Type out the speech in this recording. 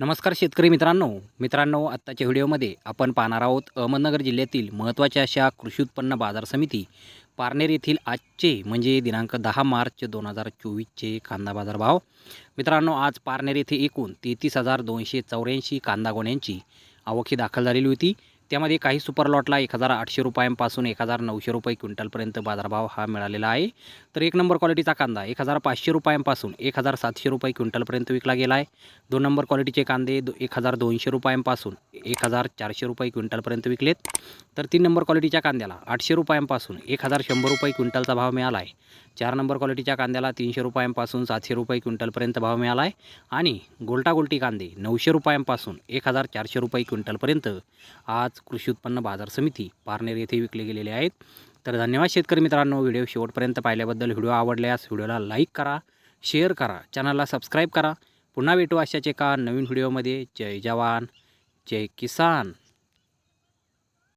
नमस्कार शेतकरी मित्रांनो. मित्रांनो आत्ताच्या व्हिडिओमध्ये आपण पाहणार आहोत अहमदनगर जिल्ह्यातील महत्त्वाच्या अशा कृषी उत्पन्न बाजार समिती पारनेर येथील आजचे म्हणजे दिनांक दहा मार्च दोन हजार चोवीसचे कांदा बाजार भाव मित्रांनो आज पारनेर येथे एकूण तेहतीस हजार दोनशे चौऱ्याऐंशी कांदा गोण्यांची आवक ही दाखल झालेली होती. त्यामध्ये काही सुपर लॉटला एक हजार आठशे रुपयांपासून एक हजार नऊशे रुपये क्विंटलपर्यंत बाजारभाव हा मिळालेला आहे. तर एक नंबर क्वालिटीचा कांदा एक हजार पाचशे रुपयांपासून एक हजार सातशे रुपये क्विंटलपर्यंत विकला गेला आहे. दोन नंबर क्वालिटीचे कांदे दो एक हजार दोनशे रुपयांपासून एक हजार चारशे रुपये क्विंटलपर्यंत विकलेत. तर तीन नंबर क्वालिटीच्या कांद्याला आठशे रुपयांपासून एक हजार शंभर रुपये क्विंटलचा भाव मिळाला आहे चार नंबर क्वालिटीच्या कांद्याला तीनशे रुपयांपासून सातशे रुपये क्विंटलपर्यंत भाव मिळाला आहे आणि गोल्टा गोल्टी कांदे नऊशे रुपयांपासून एक हजार चारशे रुपये क्विंटलपर्यंत आज कृषी उत्पन्न बाजार समिती पारनेर येथे विकले गेलेले आहेत. तर धन्यवाद शेतकरी मित्रांनो व्हिडिओ शेवटपर्यंत पाहिल्याबद्दल व्हिडिओ आवडल्यास व्हिडिओला लाईक करा शेअर करा चॅनलला सबस्क्राईब करा. पुन्हा भेटू अशाच एका नवीन व्हिडिओमध्ये. जय जवान. जय किसान.